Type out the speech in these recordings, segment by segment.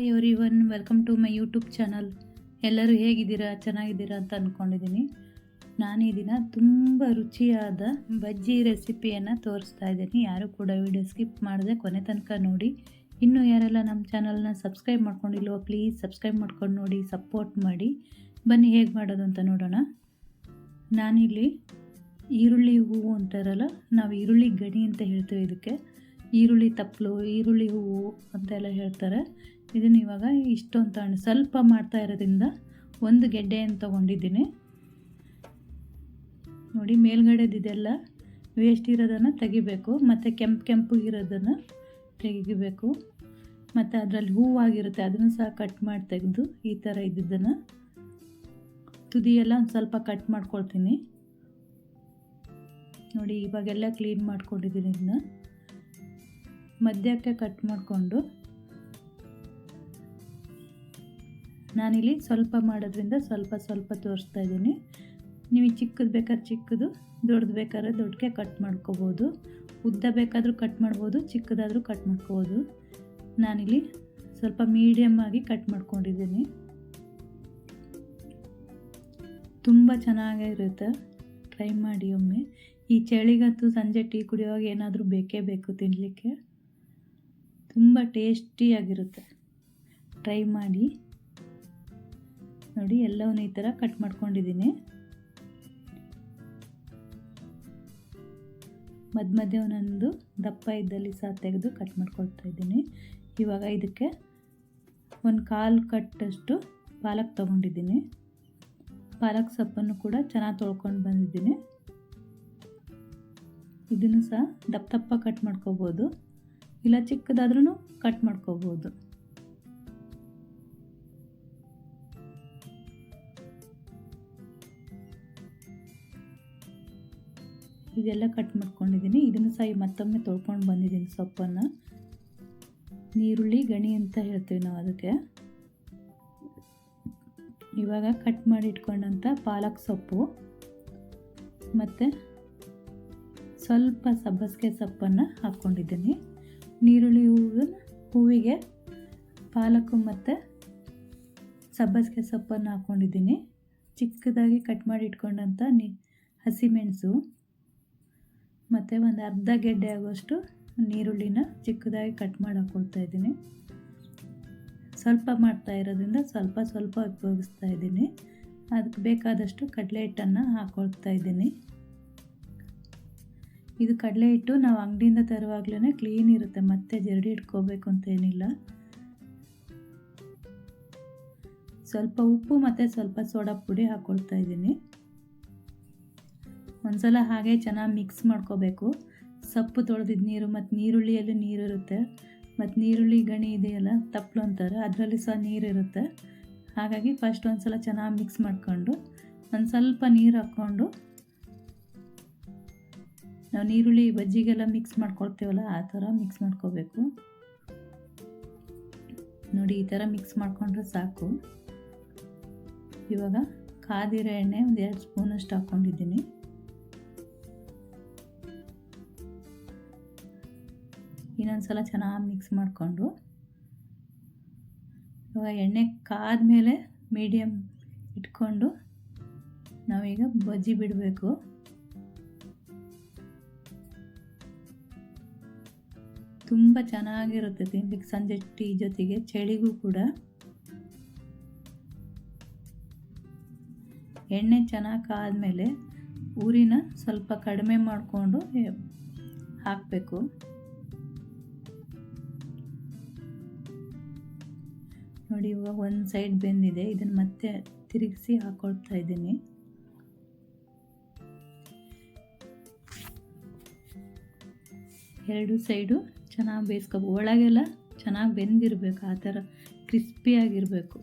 Hi everyone welcome to my YouTube channel ಎಲ್ಲರೂ ಹೇಗಿದ್ದೀರಾ? ಚೆನ್ನಾಗಿದ್ದೀರಾ ಅಂತ ಅಂದ್ಕೊಂಡಿದ್ದೀನಿ ನಾನು ಈ ದಿನ ತುಂಬ ರುಚಿಯಾದ ಬಜ್ಜಿ ರೆಸಿಪಿಯನ್ನು ತೋರಿಸ್ತಾ ಇದ್ದೀನಿ. ಯಾರು ಕೂಡ ವಿಡಿಯೋ ಸ್ಕಿಪ್ ಮಾಡಿದೆ ಕೊನೆ ತನಕ ನೋಡಿ. ಇನ್ನೂ ಯಾರೆಲ್ಲ ನಮ್ಮ ಚಾನಲ್ನ ಸಬ್ಸ್ಕ್ರೈಬ್ ಮಾಡ್ಕೊಂಡಿಲ್ವೋ ಪ್ಲೀಸ್ ಸಬ್ಸ್ಕ್ರೈಬ್ ಮಾಡ್ಕೊಂಡು ನೋಡಿ ಸಪೋರ್ಟ್ ಮಾಡಿ. ಬನ್ನಿ, ಹೇಗೆ ಮಾಡೋದು ಅಂತ ನೋಡೋಣ. ನಾನಿಲ್ಲಿ ಈರುಳ್ಳಿ ಹೂವು ಅಂತಾರಲ್ಲ, ನಾವು ಈರುಳ್ಳಿ ಗಣಿ ಅಂತ ಹೇಳ್ತೀವಿ ಇದಕ್ಕೆ. ಈರುಳ್ಳಿ ತಪ್ಪಲು, ಈರುಳ್ಳಿ ಹೂವು ಅಂತೆಲ್ಲ ಹೇಳ್ತಾರೆ. ಇದನ್ನು ಇವಾಗ ಇಷ್ಟು ಅಂತ ಸ್ವಲ್ಪ ಮಾಡ್ತಾ ಇರೋದ್ರಿಂದ ಒಂದು ಗೆಡ್ಡೆಯನ್ನು ತೊಗೊಂಡಿದ್ದೀನಿ. ನೋಡಿ ಮೇಲ್ಗಡೆದಿದೆಲ್ಲ ವೇಸ್ಟ್ ಇರೋದನ್ನು ತೆಗಿಬೇಕು, ಮತ್ತು ಕೆಂಪು ಕೆಂಪು ಇರೋದನ್ನು ತೆಗಿಬೇಕು. ಮತ್ತು ಅದರಲ್ಲಿ ಹೂವಾಗಿರುತ್ತೆ ಅದನ್ನು ಸಹ ಕಟ್ ಮಾಡಿ ತೆಗೆದು ಈ ಥರ ಇದ್ದಿದ್ದನ್ನು ತುದಿಯೆಲ್ಲ ಒಂದು ಸ್ವಲ್ಪ ಕಟ್ ಮಾಡ್ಕೊಳ್ತೀನಿ. ನೋಡಿ, ಇವಾಗೆಲ್ಲ ಕ್ಲೀನ್ ಮಾಡ್ಕೊಂಡಿದ್ದೀನಿ ಇದನ್ನ ಮಧ್ಯಕ್ಕೆ ಕಟ್ ಮಾಡಿಕೊಂಡು ನಾನಿಲ್ಲಿ ಸ್ವಲ್ಪ ಮಾಡೋದ್ರಿಂದ ಸ್ವಲ್ಪ ಸ್ವಲ್ಪ ತೋರಿಸ್ತಾ ಇದ್ದೀನಿ. ನೀವು ಚಿಕ್ಕದು ಬೇಕಾದ್ರೆ ಚಿಕ್ಕದು, ದೊಡ್ಡದು ಬೇಕಾದ್ರೆ ದೊಡ್ಡಕ್ಕೆ ಕಟ್ ಮಾಡ್ಕೋಬೋದು. ಉದ್ದ ಬೇಕಾದರೂ ಕಟ್ ಮಾಡ್ಬೋದು, ಚಿಕ್ಕದಾದರೂ ಕಟ್ ಮಾಡ್ಕೋಬೋದು. ನಾನಿಲ್ಲಿ ಸ್ವಲ್ಪ ಮೀಡಿಯಮ್ ಆಗಿ ಕಟ್ ಮಾಡ್ಕೊಂಡಿದ್ದೀನಿ. ತುಂಬ ಚೆನ್ನಾಗಿರುತ್ತೆ. ಟ್ರೈ ಮಾಡಿ ಒಮ್ಮೆ. ಈ ಚಳಿಗಂತೂ ಸಂಜೆ ಟೀ ಕುಡಿಯೋವಾಗ ಏನಾದರೂ ಬೇಕೇ ಬೇಕು ತಿನ್ನಲಿಕ್ಕೆ ತುಂಬ ಟೇಸ್ಟಿಯಾಗಿರುತ್ತೆ. ಟ್ರೈ ಮಾಡಿ. ನೋಡಿ, ಎಲ್ಲವನ್ನು ಈ ಥರ ಕಟ್ ಮಾಡ್ಕೊಂಡಿದ್ದೀನಿ. ಮಧ್ಯ ಮಧ್ಯ ಒಂದೊಂದು ದಪ್ಪ ಇದ್ದಲ್ಲಿ ಸಹ ತೆಗೆದು ಕಟ್ ಮಾಡ್ಕೊಳ್ತಾ ಇದ್ದೀನಿ. ಇವಾಗ ಇದಕ್ಕೆ ಒಂದು ಕಾಲು ಕಟ್ಟಷ್ಟು ಪಾಲಕ್ ತೊಗೊಂಡಿದ್ದೀನಿ. ಪಾಲಕ್ ಸೊಪ್ಪನ್ನು ಕೂಡ ಚೆನ್ನಾಗಿ ತೊಳ್ಕೊಂಡು ಬಂದಿದ್ದೀನಿ. ಇದನ್ನು ಸಹ ದಪ್ಪ ದಪ್ಪ ಕಟ್ ಮಾಡ್ಕೋಬೋದು. ಇಲ್ಲ ಚಿಕ್ಕದಾದ್ರೂ ಕಟ್ ಮಾಡ್ಕೋಬೋದು. ಇದೆಲ್ಲ ಕಟ್ ಮಾಡ್ಕೊಂಡಿದ್ದೀನಿ. ಇದನ್ನು ಸಹ ಮತ್ತೊಮ್ಮೆ ತೊಳ್ಕೊಂಡು ಬಂದಿದ್ದೀನಿ ಸೊಪ್ಪನ್ನು. ನೀರುಳ್ಳಿ, ಗಣಿ ಅಂತ ಹೇಳ್ತೀವಿ ನಾವು ಅದಕ್ಕೆ. ಇವಾಗ ಕಟ್ ಮಾಡಿ ಇಟ್ಕೊಂಡಂಥ ಪಾಲಕ್ ಸೊಪ್ಪು. ಮತ್ತು ಸ್ವಲ್ಪ ಸಬ್ಬಸಿಗೆ ಸೊಪ್ಪನ್ನು ಹಾಕ್ಕೊಂಡಿದ್ದೀನಿ. ನೀರುಳ್ಳಿ ಹೂವಿನ ಹೂವಿಗೆ ಪಾಲಕು ಮತ್ತು ಸಬ್ಬಸಿಗೆ ಸೊಪ್ಪನ್ನು ಹಾಕ್ಕೊಂಡಿದ್ದೀನಿ. ಚಿಕ್ಕದಾಗಿ ಕಟ್ ಮಾಡಿ ಇಟ್ಕೊಂಡಂಥ ನೀ ಹಸಿಮೆಣಸು ಮತ್ತು ಒಂದು ಅರ್ಧ ಗೆಡ್ಡೆ ಆಗೋಷ್ಟು ನೀರುಳ್ಳಿನ ಚಿಕ್ಕದಾಗಿ ಕಟ್ ಮಾಡಿ ಹಾಕ್ಕೊಳ್ತಾ ಇದ್ದೀನಿ. ಸ್ವಲ್ಪ ಮಾಡ್ತಾ ಇರೋದ್ರಿಂದ ಸ್ವಲ್ಪ ಸ್ವಲ್ಪ ಉಪಯೋಗಿಸ್ತಾ ಇದ್ದೀನಿ. ಅದಕ್ಕೆ ಬೇಕಾದಷ್ಟು ಕಡಲೆ ಹಿಟ್ಟನ್ನು ಹಾಕ್ಕೊಳ್ತಾ ಇದ್ದೀನಿ. ಇದು ಕಡಲೆ ಹಿಟ್ಟು ನಾವು ಅಂಗಡಿಯಿಂದ ತರುವಾಗಲೇ ಕ್ಲೀನ್ ಇರುತ್ತೆ, ಮತ್ತೆ ಜರಡಿ ಇಟ್ಕೋಬೇಕು ಅಂತ ಏನಿಲ್ಲ. ಸ್ವಲ್ಪ ಉಪ್ಪು ಮತ್ತು ಸ್ವಲ್ಪ ಸೋಡಾ ಪುಡಿ ಹಾಕ್ಕೊಳ್ತಾ ಇದ್ದೀನಿ. ಒಂದ್ಸಲ ಹಾಗೆ ಚೆನ್ನಾಗಿ ಮಿಕ್ಸ್ ಮಾಡ್ಕೋಬೇಕು. ಸೊಪ್ಪು ತೊಳೆದಿದ್ದ ನೀರು ಮತ್ತು ನೀರುಳ್ಳಿಯಲ್ಲಿ ನೀರು ಇರುತ್ತೆ. ಮತ್ತು ನೀರುಳ್ಳಿ ಗಣಿ ಇದೆಯಲ್ಲ ತಪ್ಪಲು ಅಂತಾರೆ, ಅದರಲ್ಲಿ ಸಹ ನೀರಿರುತ್ತೆ ಹಾಗಾಗಿ ಫಸ್ಟ್ ಒಂದು ಸಲ ಚೆನ್ನಾಗಿ ಮಿಕ್ಸ್ ಮಾಡ್ಕೊಂಡು, ಒಂದು ಸ್ವಲ್ಪ ನೀರು ಹಾಕ್ಕೊಂಡು ನಾವು ನೀರುಳ್ಳಿ ಬಜ್ಜಿಗೆಲ್ಲ ಮಿಕ್ಸ್ ಮಾಡ್ಕೊಳ್ತೇವಲ್ಲ, ಆ ಥರ ಮಿಕ್ಸ್ ಮಾಡ್ಕೋಬೇಕು. ನೋಡಿ, ಈ ಥರ ಮಿಕ್ಸ್ ಮಾಡಿಕೊಂಡ್ರೆ ಸಾಕು. ಇವಾಗ ಕಾದಿರೋ ಎಣ್ಣೆ ಒಂದು ಎರಡು ಸ್ಪೂನಷ್ಟು ಹಾಕ್ಕೊಂಡಿದ್ದೀನಿ. ಇನ್ನೊಂದು ಸಲ ಚೆನ್ನಾಗಿ ಮಿಕ್ಸ್ ಮಾಡಿಕೊಂಡು. ಇವಾಗ ಎಣ್ಣೆ ಕಾದ್ಮೇಲೆ ಮೀಡಿಯಮ್ ಇಟ್ಕೊಂಡು ನಾವೀಗ ಬಜ್ಜಿ ಬಿಡಬೇಕು. ತುಂಬ ಚೆನ್ನಾಗಿರುತ್ತೆ ತಿನ್ಲಿಕ್ಕೆ ಸಂಜೆ ಟೀ ಜೊತೆಗೆ, ಚಳಿಗೂ ಕೂಡ. ಎಣ್ಣೆ ಚೆನ್ನಾಗಿ ಕಾದ್ಮೇಲೆ ಊರಿನ ಸ್ವಲ್ಪ ಕಡಿಮೆ ಮಾಡಿಕೊಂಡು ಹಾಕಬೇಕು. ನೋಡಿ, ಇವಾಗ ಒಂದು ಸೈಡ್ ಬೆಂದಿದೆ. ಇದನ್ನು ಮತ್ತೆ ತಿರುಗಿಸಿ ಹಾಕೊಳ್ತಾ ಇದ್ದೀನಿ. ಎರಡು ಸೈಡು ಚೆನ್ನಾಗಿ ಬೇಯಿಸ್ಕೋಬೇಕು ಒಳಗೆಲ್ಲ ಚೆನ್ನಾಗಿ ಬೆಂದಿರಬೇಕು, ಆ ಥರ ಕ್ರಿಸ್ಪಿಯಾಗಿರಬೇಕು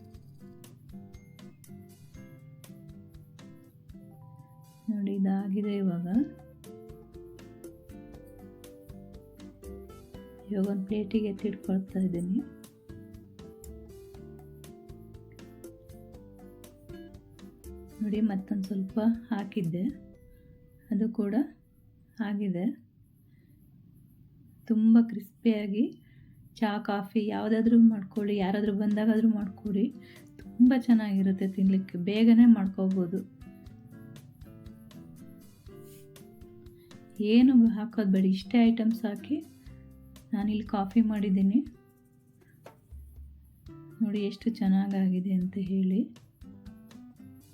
ನೋಡಿ, ಇದಾಗಿದೆ ಇವಾಗ. ಇವಾಗ ಒಂದು ಪ್ಲೇಟಿಗೆ ಎತ್ತಿಟ್ಕೊಳ್ತಾ ಇದ್ದೀನಿ. ನೋಡಿ, ಮತ್ತೊಂದು ಸ್ವಲ್ಪ ಹಾಕಿದ್ದೆ. ಅದು ಕೂಡ ಆಗಿದೆ. ತುಂಬ ಕ್ರಿಸ್ಪಿಯಾಗಿ ಚಹಾ, ಕಾಫಿ ಯಾವುದಾದ್ರೂ ಮಾಡ್ಕೊಳ್ಳಿ, ಯಾರಾದರೂ ಬಂದಾಗಾದರೂ ಮಾಡ್ಕೊಳ್ಳಿ. ತುಂಬ ಚೆನ್ನಾಗಿರುತ್ತೆ ತಿನ್ನಲಿಕ್ಕೆ ಬೇಗನೆ ಮಾಡ್ಕೋಬೋದು. ಏನು ಹಾಕೋದು ಬೇಡಿ, ಇಷ್ಟೇ ಐಟಮ್ಸ್ ಹಾಕಿ ನಾನಿಲ್ಲಿ ಕಾಫಿ ಮಾಡಿದ್ದೀನಿ. ನೋಡಿ ಎಷ್ಟು ಚೆನ್ನಾಗಾಗಿದೆ ಅಂತ ಹೇಳಿ.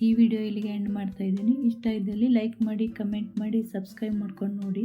ಈ ವಿಡಿಯೋ ಇಲ್ಲಿಗೆ ಎಂಡ್ ಮಾಡ್ತಾ ಇದ್ದೀನಿ. ಇಷ್ಟ ಇದ್ದಲ್ಲಿ ಲೈಕ್ ಮಾಡಿ, ಕಮೆಂಟ್ ಮಾಡಿ, ಸಬ್ಸ್ಕ್ರೈಬ್ ಮಾಡ್ಕೊಂಡು ನೋಡಿ.